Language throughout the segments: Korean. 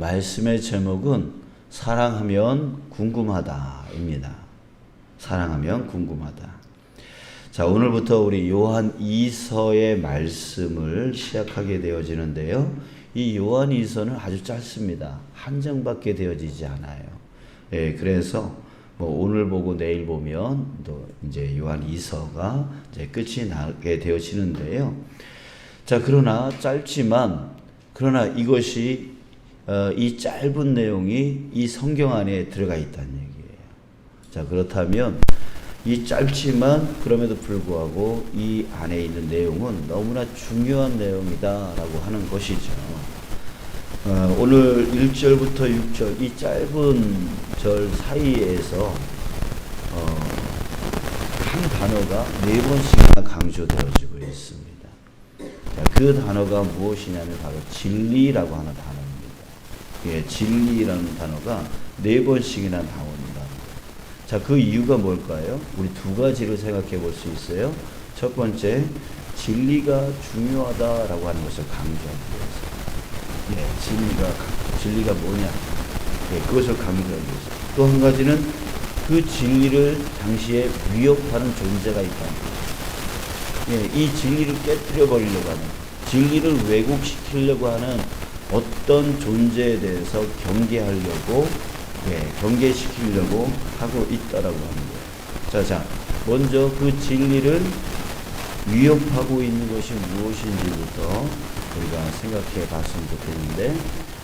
말씀의 제목은 사랑하면 궁금하다입니다. 사랑하면 궁금하다. 자, 오늘부터 우리 요한 2서의 말씀을 시작하게 되어지는데요. 이 요한 2서는 아주 짧습니다. 한 장밖에 되어지지 않아요. 예, 그래서 뭐 오늘 보고 내일 보면 또 이제 요한 2서가 이제 끝이 나게 되어지는데요. 자, 그러나 짧지만 그러나 이것이 어, 이 짧은 내용이 이 성경 안에 들어가 있다는 얘기예요. 자, 그렇다면 이 짧지만 그럼에도 불구하고 이 안에 있는 내용은 너무나 중요한 내용이다라고 하는 것이죠. 어, 오늘 1절부터 6절 이 짧은 절 사이에서 어, 한 단어가 네 번씩이나 강조되어지고 있습니다. 자, 그 단어가 무엇이냐면 바로 진리라고 하는 단어입니다. 예, 진리라는 단어가 네 번씩이나 나옵니다. 자, 그 이유가 뭘까요? 우리 두 가지를 생각해 볼 수 있어요. 첫 번째, 진리가 중요하다라고 하는 것을 강조하기 위해서. 예, 진리가, 진리가 뭐냐. 예, 그것을 강조하기 위해서. 또 한 가지는 그 진리를 당시에 위협하는 존재가 있다는 거예요. 예, 이 진리를 깨뜨려 버리려고 하는, 진리를 왜곡시키려고 하는 어떤 존재에 대해서 경계하려고 예, 경계시키려고 하고 있다라고 거예요. 자, 자, 먼저 그 진리를 위협하고 있는 것이 무엇인지부터 우리가 생각해 봤으면 좋겠는데,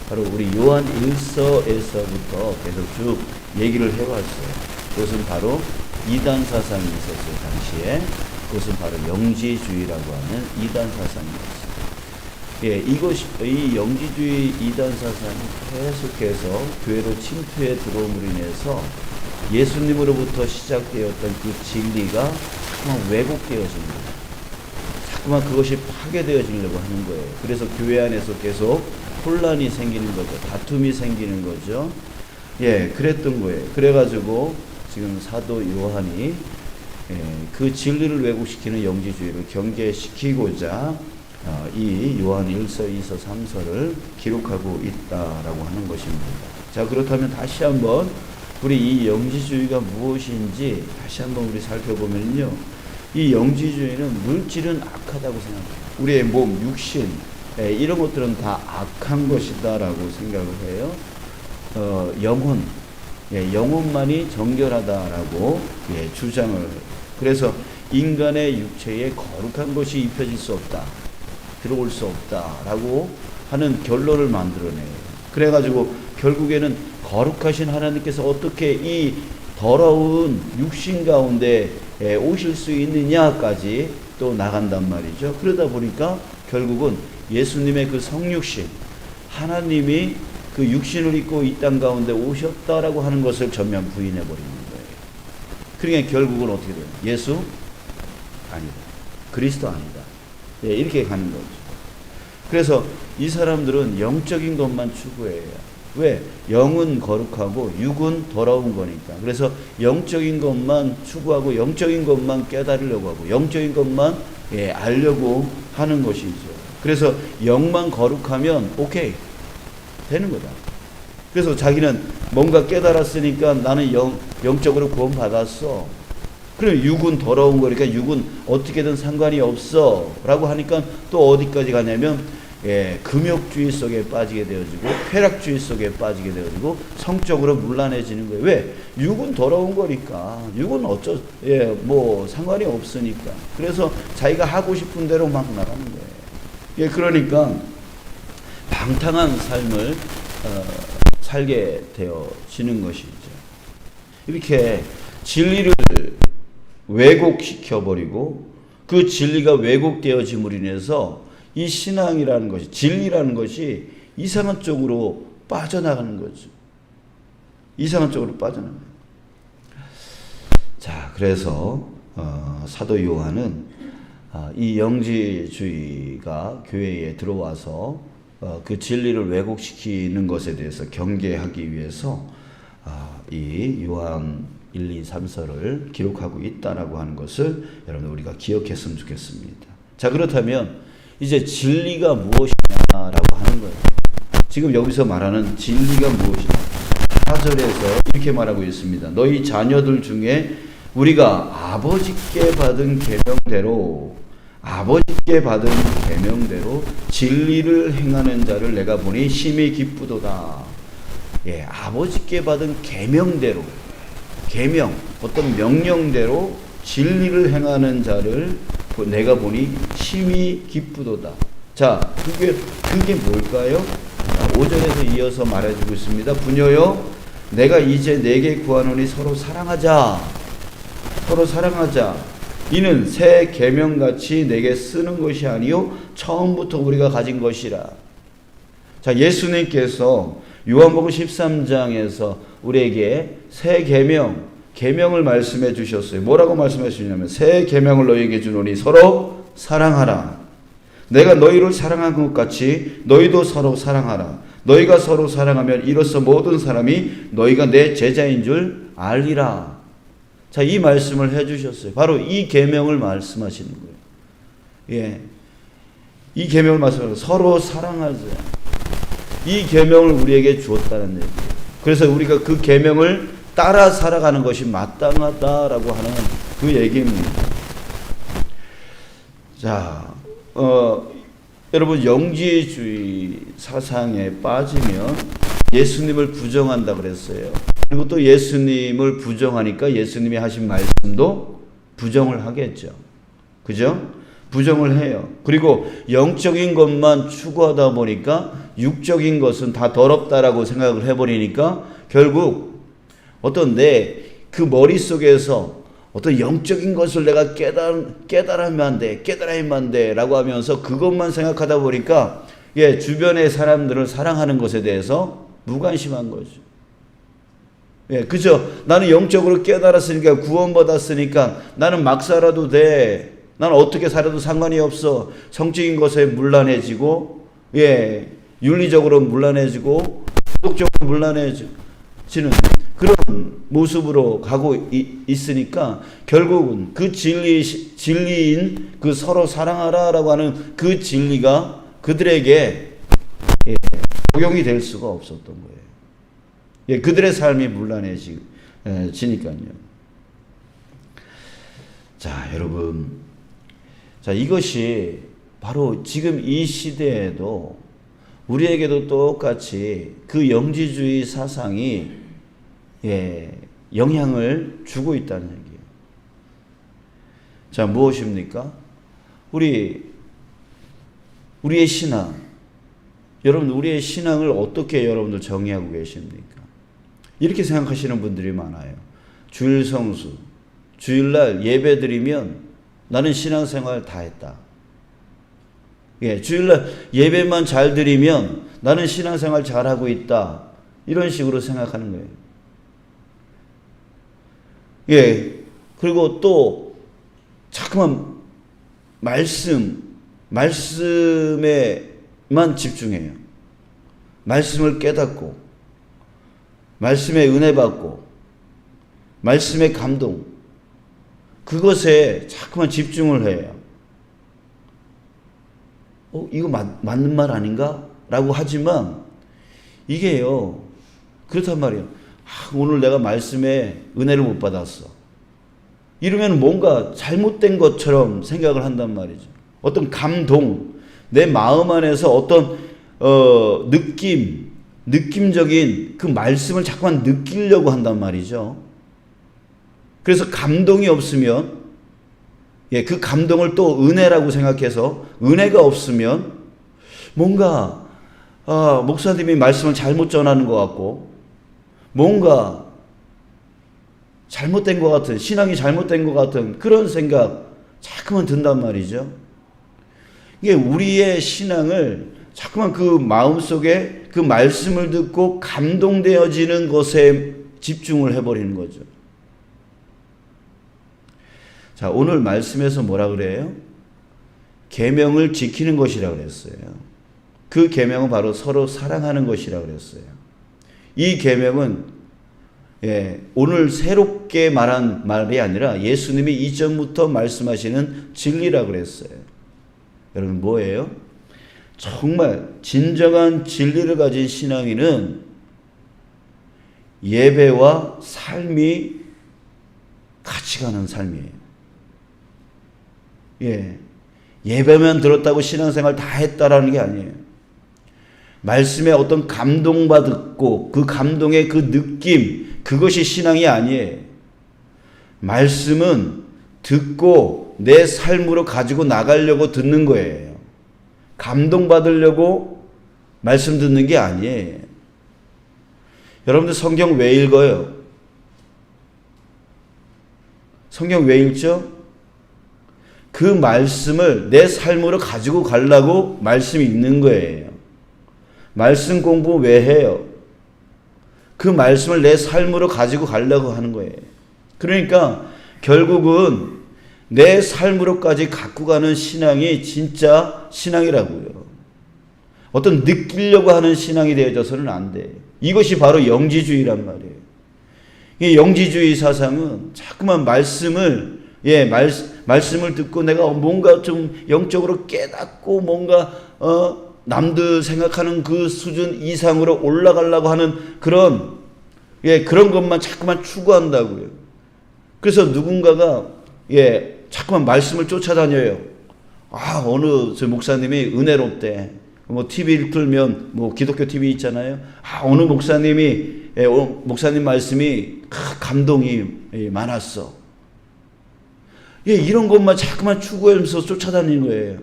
바로 우리 요한 1서에서부터 계속 쭉 얘기를 해왔어요. 그것은 바로 이단 사상이 있었어요, 당시에. 그것은 바로 영지주의라고 하는 이단 사상이었어요. 예, 이것이, 이 영지주의 이단 사상이 계속해서 교회로 침투해 들어옴으로 인해서 예수님으로부터 시작되었던 그 진리가 자꾸만 왜곡되어집니다. 자꾸만 그것이 파괴되어지려고 하는 거예요. 그래서 교회 안에서 계속 혼란이 생기는 거죠. 다툼이 생기는 거죠. 예, 그랬던 거예요. 그래가지고 지금 사도 요한이 예, 그 진리를 왜곡시키는 영지주의를 경계시키고자 어, 이 요한 1서, 2서, 3서를 기록하고 있다라고 하는 것입니다. 자, 그렇다면 다시 한번 우리 이 영지주의가 무엇인지 다시 한번 우리 살펴보면요. 이 영지주의는 물질은 악하다고 생각해요. 우리의 몸, 육신, 예, 이런 것들은 다 악한 것이다라고 생각을 해요. 어, 영혼, 예, 영혼만이 정결하다라고 예, 주장을. 그래서 인간의 육체에 거룩한 것이 입혀질 수 없다. 들어올 수 없다라고 하는 결론을 만들어내요. 그래가지고 결국에는 거룩하신 하나님께서 어떻게 이 더러운 육신 가운데 오실 수 있느냐까지 또 나간단 말이죠. 그러다 보니까 결국은 예수님의 그 성육신, 하나님이 그 육신을 입고 이 땅 가운데 오셨다라고 하는 것을 전면 부인해 버리는 거예요. 그러니까 결국은 어떻게 돼요? 예수 아니다. 그리스도 아니다. 예, 이렇게 가는 거죠. 그래서 이 사람들은 영적인 것만 추구해요. 왜? 영은 거룩하고 육은 더러운 거니까. 그래서 영적인 것만 추구하고 영적인 것만 깨달으려고 하고 영적인 것만 예, 알려고 하는 것이죠. 그래서 영만 거룩하면 오케이 되는 거다. 그래서 자기는 뭔가 깨달았으니까 나는 영, 영적으로 구원받았어. 그럼 육은 더러운 거니까 육은 어떻게든 상관이 없어. 라고 하니까 또 어디까지 가냐면, 예, 금욕주의 속에 빠지게 되어지고, 쾌락주의 속에 빠지게 되어지고, 성적으로 문란해지는 거예요. 왜? 육은 더러운 거니까. 육은 어쩌, 예, 뭐, 상관이 없으니까. 그래서 자기가 하고 싶은 대로 막 나가는 거예요. 예, 그러니까, 방탕한 삶을, 어, 살게 되어지는 것이죠. 이렇게 진리를 왜곡시켜버리고 그 진리가 왜곡되어짐으로 인해서 이 신앙이라는 것이, 진리라는 것이 이상한 쪽으로 빠져나가는 거죠. 이상한 쪽으로 빠져나가는 자, 그래서, 어, 사도 요한은 어, 이 영지주의가 교회에 들어와서 어, 그 진리를 왜곡시키는 것에 대해서 경계하기 위해서 어, 이 요한 1, 2, 3서를 기록하고 있다라고 하는 것을 여러분 우리가 기억했으면 좋겠습니다. 자, 그렇다면 이제 진리가 무엇이냐라고 하는 거예요. 지금 여기서 말하는 진리가 무엇이냐? 4절에서 이렇게 말하고 있습니다. 너희 자녀들 중에 우리가 아버지께 받은 계명대로 아버지께 받은 계명대로 진리를 행하는 자를 내가 보니 심히 기쁘도다. 예, 아버지께 받은 계명대로 계명 어떤 명령대로 진리를 행하는 자를 보- 내가 보니 심히 기쁘도다. 자, 그게 그게 뭘까요? 자, 5절에서 이어서 말해주고 있습니다. 부녀여, 내가 이제 내게 구하노니 서로 사랑하자. 서로 사랑하자. 이는 새 계명같이 내게 쓰는 것이 아니요 처음부터 우리가 가진 것이라. 자, 예수님께서 요한복음 13장에서 우리에게 새 계명, 계명을 말씀해 주셨어요. 뭐라고 말씀해 주냐면 새 계명을 너희에게 주노니 서로 사랑하라. 내가 너희를 사랑한 것 같이 너희도 서로 사랑하라. 너희가 서로 사랑하면 이로써 모든 사람이 너희가 내 제자인 줄 알리라. 자, 이 말씀을 해 주셨어요. 바로 이 계명을 말씀하시는 거예요. 예. 이 계명을 말씀하고 서로 사랑하자. 이 계명을 우리에게 주었다는 얘기예요. 그래서 우리가 그 계명을 따라 살아가는 것이 마땅하다라고 하는 그 얘기입니다. 자, 어, 여러분 영지주의 사상에 빠지면 예수님을 부정한다 그랬어요. 그리고 또 예수님을 부정하니까 예수님이 하신 말씀도 부정을 하겠죠. 그죠? 부정을 해요. 그리고 영적인 것만 추구하다 보니까 육적인 것은 다 더럽다라고 생각을 해버리니까 결국 어떤 내 그 머릿속에서 어떤 영적인 것을 내가 깨달, 깨달으면 안 돼, 깨달으면 안 돼, 라고 하면서 그것만 생각하다 보니까, 예, 주변의 사람들을 사랑하는 것에 대해서 무관심한 거죠. 예, 그죠? 나는 영적으로 깨달았으니까, 구원받았으니까, 나는 막 살아도 돼. 나는 어떻게 살아도 상관이 없어. 성적인 것에 물란해지고, 예, 윤리적으로 물란해지고, 도덕적으로 물란해지는 그런 모습으로 가고 이- 있으니까 결국은 그 진리 진리인 그 서로 사랑하라라고 하는 그 진리가 그들에게 예, 적용이 될 수가 없었던 거예요. 예, 그들의 삶이 물란해지니까요. 자, 여러분, 자 이것이 바로 지금 이 시대에도 우리에게도 똑같이 그 영지주의 사상이 예, 영향을 주고 있다는 얘기예요. 자, 무엇입니까? 우리 우리의 신앙. 여러분 우리의 신앙을 어떻게 여러분들 정의하고 계십니까? 이렇게 생각하시는 분들이 많아요. 주일 성수, 주일날 예배 드리면 나는 신앙생활 다 했다. 예, 주일날 예배만 잘 드리면 나는 신앙생활 잘하고 있다. 이런 식으로 생각하는 거예요. 예, 그리고 또 자꾸만 말씀, 말씀에만 집중해요. 말씀을 깨닫고, 말씀의 은혜 받고, 말씀의 감동, 그것에 자꾸만 집중을 해요. 어, 이거 맞, 맞는 말 아닌가? 라고 하지만, 이게요, 그렇단 말이에요. 아, 오늘 내가 말씀에 은혜를 못 받았어. 이러면 뭔가 잘못된 것처럼 생각을 한단 말이죠. 어떤 감동, 내 마음 안에서 어떤 어, 느낌, 느낌적인 그 말씀을 자꾸만 느끼려고 한단 말이죠. 그래서 감동이 없으면 예, 그 감동을 또 은혜라고 생각해서 은혜가 없으면 뭔가 아, 목사님이 말씀을 잘못 전하는 것 같고 뭔가 잘못된 것 같은 신앙이 잘못된 것 같은 그런 생각 자꾸만 든단 말이죠. 이게 우리의 신앙을 자꾸만 그 마음 속에 그 말씀을 듣고 감동되어지는 것에 집중을 해버리는 거죠. 자 오늘 말씀에서 뭐라 그래요? 계명을 지키는 것이라 그랬어요. 그 계명은 바로 서로 사랑하는 것이라 그랬어요. 이 계명은 예, 오늘 새롭게 말한 말이 아니라 예수님이 이전부터 말씀하시는 진리라 그랬어요. 여러분 뭐예요? 정말 진정한 진리를 가진 신앙인은 예배와 삶이 같이 가는 삶이에요. 예. 예배만 들었다고 신앙생활 다 했다라는 게 아니에요. 말씀에 어떤 감동받았고 그 감동의 그 느낌 그것이 신앙이 아니에요. 말씀은 듣고 내 삶으로 가지고 나가려고 듣는 거예요. 감동받으려고 말씀 듣는 게 아니에요. 여러분들 성경 왜 읽어요? 성경 왜 읽죠? 그 말씀을 내 삶으로 가지고 가려고 말씀이 있는 거예요. 말씀 공부 왜 해요? 그 말씀을 내 삶으로 가지고 가려고 하는 거예요. 그러니까 결국은 내 삶으로까지 갖고 가는 신앙이 진짜 신앙이라고요. 어떤 느끼려고 하는 신앙이 되어져서는 안 돼. 이것이 바로 영지주의란 말이에요. 이 영지주의 사상은 자꾸만 말씀을 예, 말, 말씀을 듣고 내가 뭔가 좀 영적으로 깨닫고 뭔가 어 남들 생각하는 그 수준 이상으로 올라가려고 하는 그런 예, 그런 것만 자꾸만 추구한다고요. 그래서 누군가가 예, 자꾸만 말씀을 쫓아다녀요. 아, 어느 저 목사님이 은혜롭대. 뭐 TV를 틀면 뭐 기독교 TV 있잖아요. 아, 어느 목사님이 예, 어, 목사님 말씀이 감동이 예, 많았어. 예, 이런 것만 자꾸만 추구하면서 쫓아다니는 거예요.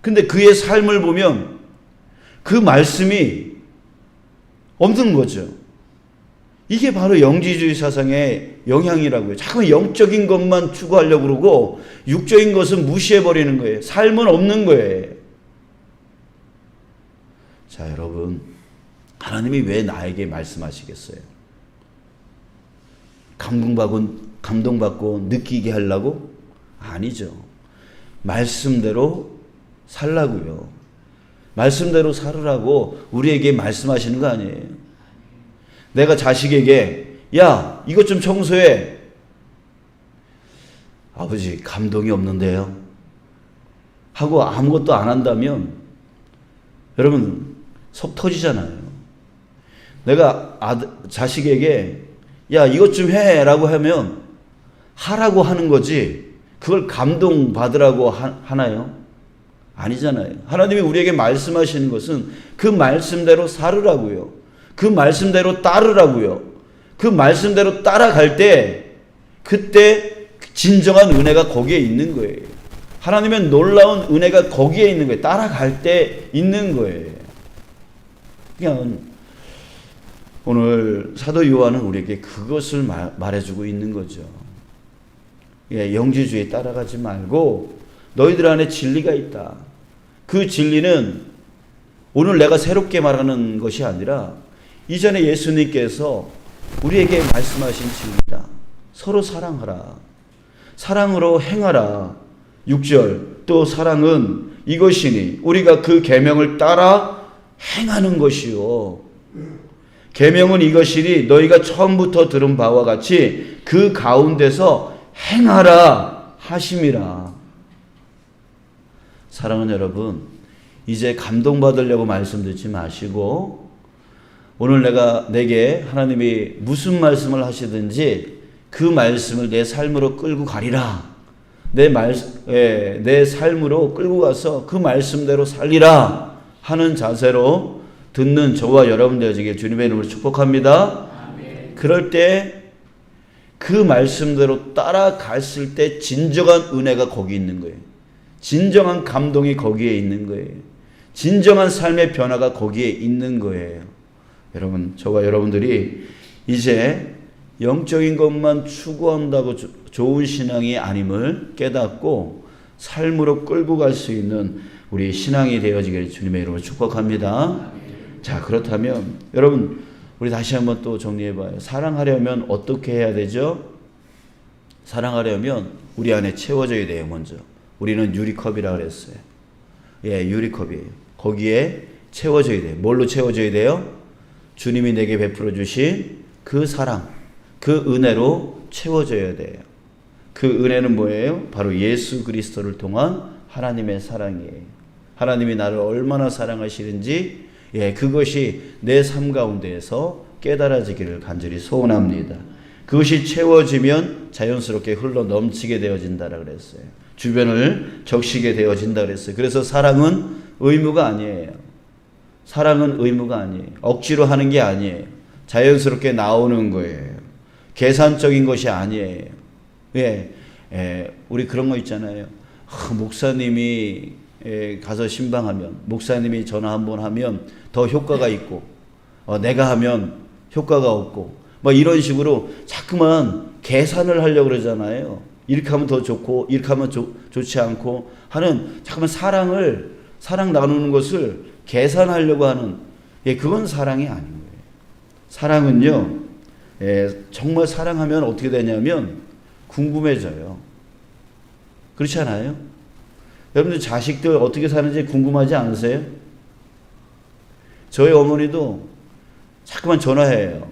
근데 그의 삶을 보면 그 말씀이 없는 거죠. 이게 바로 영지주의 사상의 영향이라고요. 자꾸 영적인 것만 추구하려고 그러고 육적인 것은 무시해버리는 거예요. 삶은 없는 거예요. 자, 여러분. 하나님이 왜 나에게 말씀하시겠어요? 감동받고, 감동받고 느끼게 하려고? 아니죠. 말씀대로 살라고요. 말씀대로 살으라고 우리에게 말씀하시는 거 아니에요. 내가 자식에게 야 이것 좀 청소해. 아버지 감동이 없는데요. 하고 아무것도 안 한다면 여러분 속 터지잖아요. 내가 아들, 자식에게 야 이것 좀 해라고 하면 하라고 하는 거지 그걸 감동 받으라고 하, 나요 아니잖아요. 하나님이 우리에게 말씀하시는 것은 그 말씀대로 살으라고요. 그 말씀대로 따르라고요. 그 말씀대로 따라갈 때 그때 진정한 은혜가 거기에 있는 거예요. 하나님의 놀라운 은혜가 거기에 있는 거예요. 따라갈 때 있는 거예요. 그냥 오늘 사도 요한은 우리에게 그것을 말해주고 있는 거죠. 예, 영지주의 따라가지 말고 너희들 안에 진리가 있다. 그 진리는 오늘 내가 새롭게 말하는 것이 아니라 이전에 예수님께서 우리에게 말씀하신 진리다. 서로 사랑하라. 사랑으로 행하라. 6절. 또 사랑은 이것이니 우리가 그 계명을 따라 행하는 것이요. 계명은 이것이니 너희가 처음부터 들은 바와 같이 그 가운데서 행하라 하심이라. 사랑하는 여러분, 이제 감동받으려고 말씀 듣지 마시고 오늘 내가 내게 하나님이 무슨 말씀을 하시든지 그 말씀을 내 삶으로 끌고 가리라. 내 말, 예, 내 삶으로 끌고 가서 그 말씀대로 살리라 하는 자세로 듣는 저와 여러분 되어지길 주님의 이름으로 축복합니다. 아멘. 그럴 때 그 말씀대로 따라갔을 때 진정한 은혜가 거기 있는 거예요. 진정한 감동이 거기에 있는 거예요. 진정한 삶의 변화가 거기에 있는 거예요. 여러분, 저와 여러분들이 이제 영적인 것만 추구한다고 좋은 신앙이 아님을 깨닫고 삶으로 끌고 갈 수 있는 우리 신앙이 되어지기를 주님의 이름으로 축복합니다. 자, 그렇다면 여러분 우리 다시 한번 또 정리해 봐요. 사랑하려면 어떻게 해야 되죠? 사랑하려면 우리 안에 채워져야 돼요, 먼저. 우리는 유리컵이라 그랬어요. 예, 유리컵이에요. 거기에 채워져야 돼요. 뭘로 채워져야 돼요? 주님이 내게 베풀어 주신 그 사랑, 그 은혜로 채워져야 돼요. 그 은혜는 뭐예요? 바로 예수 그리스도를 통한 하나님의 사랑이에요. 하나님이 나를 얼마나 사랑하시는지 예, 그것이 내 삶 가운데에서 깨달아지기를 간절히 소원합니다. 그것이 채워지면 자연스럽게 흘러 넘치게 되어진다라 그랬어요. 주변을 적시게 되어진다 그랬어요. 그래서 사랑은 의무가 아니에요. 사랑은 의무가 아니에요. 억지로 하는 게 아니에요. 자연스럽게 나오는 거예요. 계산적인 것이 아니에요. 예, 예, 우리 그런 거 있잖아요. 아, 목사님이 예, 가서 신방하면, 목사님이 전화 한번 하면 더 효과가 있고, 어, 내가 하면 효과가 없고, 뭐 이런 식으로 자꾸만 계산을 하려고 그러잖아요. 이렇게 하면 더 좋고, 이렇게 하면 좋, 좋지 않고 하는 자꾸만 사랑을, 사랑 나누는 것을 계산하려고 하는, 예, 그건 사랑이 아닌 거예요. 사랑은요, 예, 정말 사랑하면 어떻게 되냐면 궁금해져요. 그렇지 않아요? 여러분들 자식들 어떻게 사는지 궁금하지 않으세요? 저희 어머니도 자꾸만 전화해요.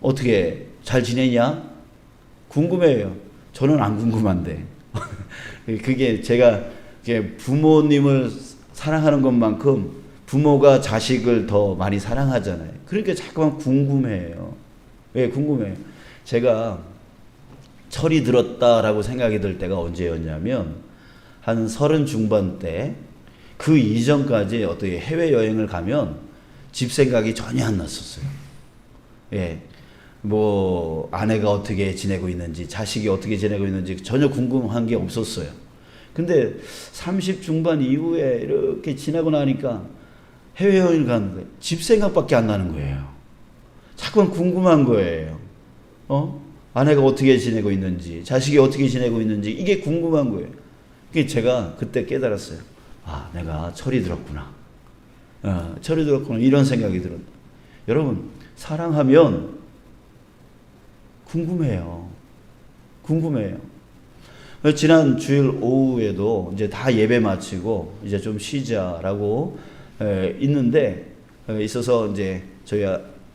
어떻게 잘 지내냐? 궁금해요. 저는 안 궁금한데. 그게 제가 부모님을 사랑하는 것만큼 부모가 자식을 더 많이 사랑하잖아요. 그러니까 자꾸만 궁금해요. 왜 궁금해요? 제가 철이 들었다라고 생각이 들 때가 언제였냐면 한 서른 중반 때 그 이전까지 어떻게 해외 여행을 가면 집 생각이 전혀 안 났었어요. 예. 뭐 아내가 어떻게 지내고 있는지 자식이 어떻게 지내고 있는지 전혀 궁금한 게 없었어요. 근데 30 중반 이후에 이렇게 지나고 나니까 해외 여행을 가는데 집 생각밖에 안 나는 거예요. 자꾸만 궁금한 거예요. 어? 아내가 어떻게 지내고 있는지, 자식이 어떻게 지내고 있는지, 이게 궁금한 거예요. 그게 제가 그때 깨달았어요. 아, 내가 철이 들었구나. 어, 철이 들었구나. 이런 생각이 들었다. 여러분, 사랑하면 궁금해요. 궁금해요. 지난 주일 오후에도 이제 다 예배 마치고 이제 좀 쉬자라고 에, 있는데 에, 있어서 이제 저희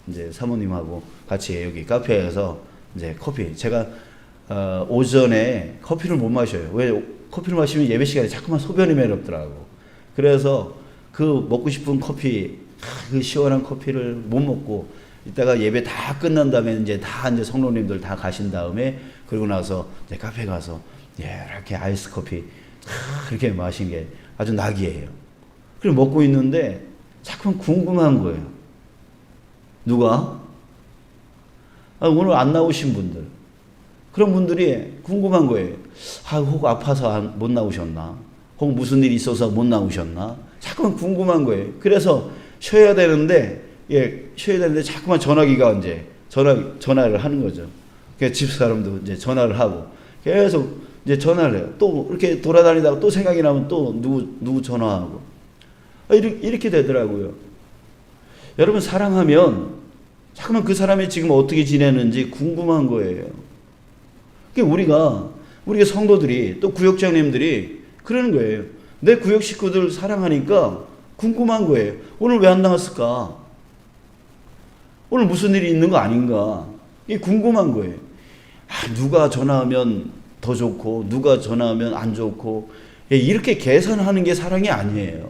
이제 사모님하고 같이 여기 카페에서 이제 커피 제가 어, 오전에 커피를 못 마셔요. 왜 커피를 마시면 예배 시간에 자꾸만 소변이 매렵더라고. 그래서 그 먹고 싶은 커피 그 시원한 커피를 못 먹고 이따가 예배 다 끝난 다음에 이제 다 이제 성도님들 다 가신 다음에 그러고 나서 이제 카페 가서 예, 이렇게 아이스 커피 그렇게 마신 게 아주 낙이에요. 그리고 먹고 있는데 자꾸만 궁금한 거예요. 누가? 아, 오늘 안 나오신 분들. 그런 분들이 궁금한 거예요. 아, 혹 아파서 못 나오셨나? 혹 무슨 일이 있어서 못 나오셨나? 자꾸만 궁금한 거예요. 그래서 쉬어야 되는데, 예, 쉬어야 되는데 자꾸만 전화기가 이제 전화, 전화를 하는 거죠. 그래서 집 사람도 이제 전화를 하고 계속 이제 전화를 해요. 또 이렇게 돌아다니다가 또 생각이 나면 또 누구, 누구 전화하고. 아, 이렇게, 이렇게 되더라고요. 여러분, 사랑하면 자꾸만 그 사람이 지금 어떻게 지내는지 궁금한 거예요. 그러니까 우리가, 우리가 성도들이 또 구역장님들이 그러는 거예요. 내 구역 식구들 사랑하니까 궁금한 거예요. 오늘 왜 안 나왔을까? 오늘 무슨 일이 있는 거 아닌가? 이게 궁금한 거예요. 아, 누가 전화하면 더 좋고, 누가 전화하면 안 좋고, 예, 이렇게 계산하는 게 사랑이 아니에요.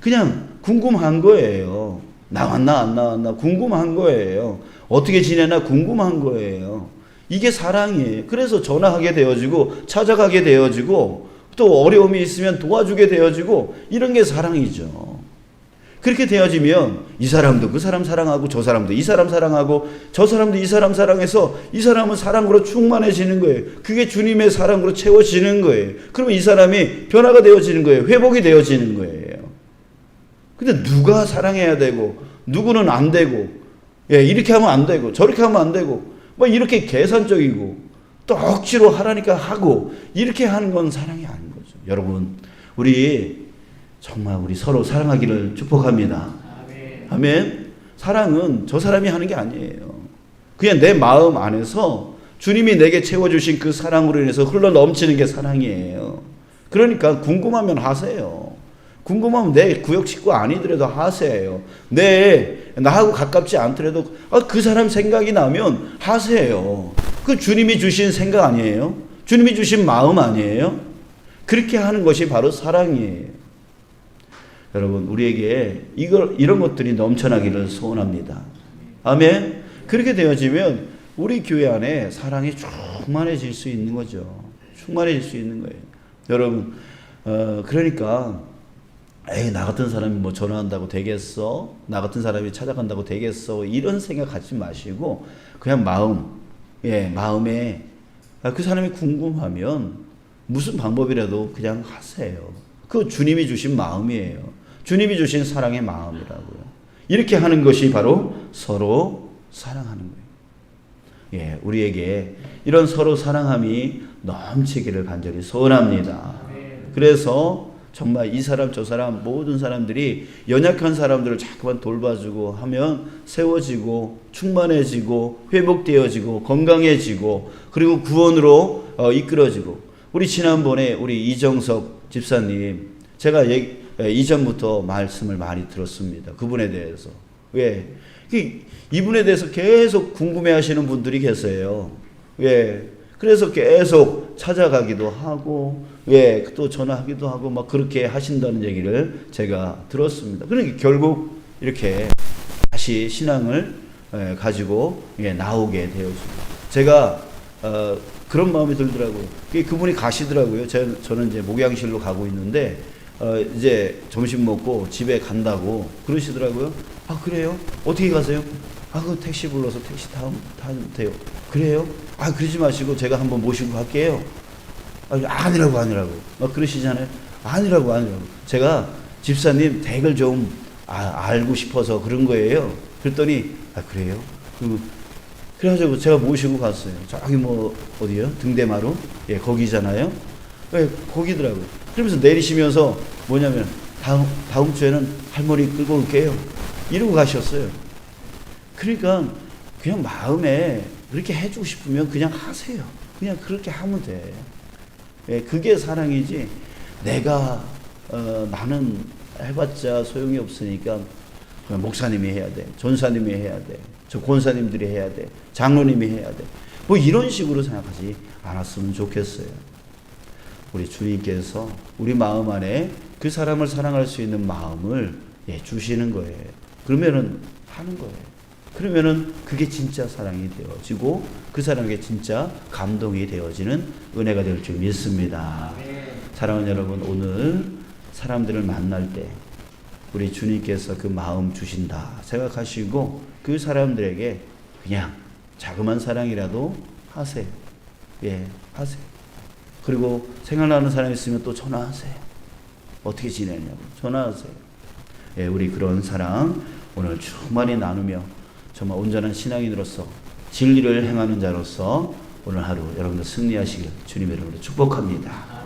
그냥 궁금한 거예요. 나왔나 안 나왔나 궁금한 거예요. 어떻게 지내나 궁금한 거예요. 이게 사랑이에요. 그래서 전화하게 되어지고 찾아가게 되어지고 또 어려움이 있으면 도와주게 되어지고 이런 게 사랑이죠. 그렇게 되어지면 이 사람도 그 사람 사랑하고 저 사람도 이 사람 사랑하고 저 사람도 이 사람 사랑해서 이 사람은 사랑으로 충만해지는 거예요. 그게 주님의 사랑으로 채워지는 거예요. 그러면 이 사람이 변화가 되어지는 거예요. 회복이 되어지는 거예요. 근데 누가 사랑해야 되고 누구는 안 되고 예, 이렇게 하면 안 되고 저렇게 하면 안 되고 뭐 이렇게 계산적이고 또 억지로 하라니까 하고 이렇게 하는 건 사랑이 아닌 거죠. 여러분 우리 정말 우리 서로 사랑하기를 축복합니다. 아멘. 사랑은 저 사람이 하는 게 아니에요. 그냥 내 마음 안에서 주님이 내게 채워주신 그 사랑으로 인해서 흘러 넘치는 게 사랑이에요. 그러니까 궁금하면 하세요. 궁금하면 내 구역 식구 아니더라도 하세요. 내 나하고 가깝지 않더라도 아, 그 사람 생각이 나면 하세요. 그 주님이 주신 생각 아니에요? 주님이 주신 마음 아니에요? 그렇게 하는 것이 바로 사랑이에요. 여러분 우리에게 이걸 이런 것들이 넘쳐나기를 소원합니다. 아멘. 그렇게 되어지면 우리 교회 안에 사랑이 충만해질 수 있는 거죠. 충만해질 수 있는 거예요. 여러분 어 그러니까 에이 나 같은 사람이 뭐 전화한다고 되겠어? 나 같은 사람이 찾아간다고 되겠어? 이런 생각 갖지 마시고 그냥 마음 예 마음에 아, 그 사람이 궁금하면 무슨 방법이라도 그냥 하세요. 그 주님이 주신 마음이에요. 주님이 주신 사랑의 마음이라고요. 이렇게 하는 것이 바로 서로 사랑하는 거예요. 예, 우리에게 이런 서로 사랑함이 넘치기를 간절히 소원합니다. 그래서 정말 이 사람 저 사람 모든 사람들이 연약한 사람들을 자꾸만 돌봐주고 하면 세워지고 충만해지고 회복되어지고 건강해지고 그리고 구원으로 어, 이끌어지고 우리 지난번에 우리 이정석 집사님 제가 얘기, 예, 이전부터 말씀을 많이 들었습니다. 그분에 대해서 왜 이- 이분에 대해서 계속 궁금해하시는 분들이 계세요. 왜 그래서 계속 찾아가기도 하고 예, 또 전화하기도 하고 막 그렇게 하신다는 얘기를 제가 들었습니다. 그러니까 결국 이렇게 다시 신앙을 예, 가지고 예, 나오게 되었습니다. 제가 어, 그런 마음이 들더라고요. 그분이 가시더라고요. 제, 저는 이제 목양실로 가고 있는데 어, 이제 점심 먹고 집에 간다고 그러시더라고요. 아 그래요? 어떻게 가세요? 아 그 택시 불러서 택시 타면 돼요. 그래요? 아 그러지 마시고 제가 한번 모시고 갈게요. 아, 아니라고 아니라고 막 그러시잖아요. 아니라고 아니라고. 제가 집사님 댁을 좀 아, 알고 싶어서 그런 거예요. 그랬더니 아 그래요? 그 그래가지고 제가 모시고 갔어요. 저기 뭐 어디요? 등대마루? 예 거기잖아요. 예 거기더라고요. 그러면서 내리시면서 뭐냐면 다음 다음 주에는 할머니 끌고 올게요. 이러고 가셨어요. 그러니까 그냥 마음에 그렇게 해주고 싶으면 그냥 하세요. 그냥 그렇게 하면 돼. 예, 그게 사랑이지. 내가 어, 나는 해봤자 소용이 없으니까 목사님이 해야 돼, 전사님이 해야 돼, 저 권사님들이 해야 돼, 장로님이 해야 돼. 뭐 이런 식으로 생각하지 않았으면 좋겠어요. 우리 주님께서 우리 마음 안에 그 사람을 사랑할 수 있는 마음을 예, 주시는 거예요. 그러면은 하는 거예요. 그러면은 그게 진짜 사랑이 되어지고 그 사람에게 진짜 감동이 되어지는 은혜가 될 줄 믿습니다. 사랑하는 여러분, 오늘 사람들을 만날 때 우리 주님께서 그 마음 주신다 생각하시고 그 사람들에게 그냥 자그만 사랑이라도 하세요. 예, 하세요. 그리고 생각나는 사람 있으면 또 전화하세요. 어떻게 지내냐고 전화하세요. 예, 우리 그런 사랑 오늘 충만히 나누며 정말 온전한 신앙인으로서 진리를 행하는 자로서 오늘 하루 여러분들 승리하시길 주님의 이름으로 축복합니다.